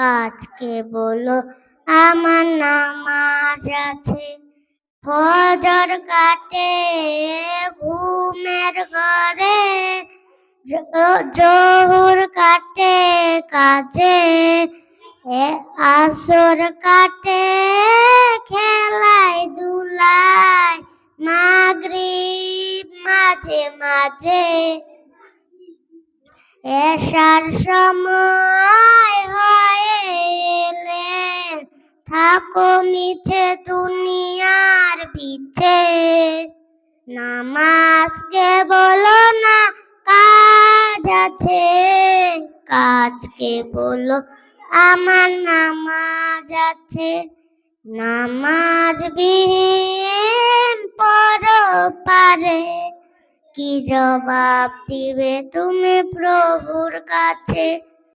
কাজকে বলো, আমার নামাজ আছে। ফজর কাটে, ঘুমের ঘরে। জোহর কাটে কাজে। আসর কাটে, খেলায় দুলায়। মাগরিব মাঝে মাঝে। এসার সময় থাকো মিছে দুনিয়ার পিছে। নামাজকে বলো না, কাজ আছে। কাজকে বলো, আমার নামাজ আছে। নামাজ বিহীন পর পারে। কি জবাব দিবে তুমি প্রভুর কাছে?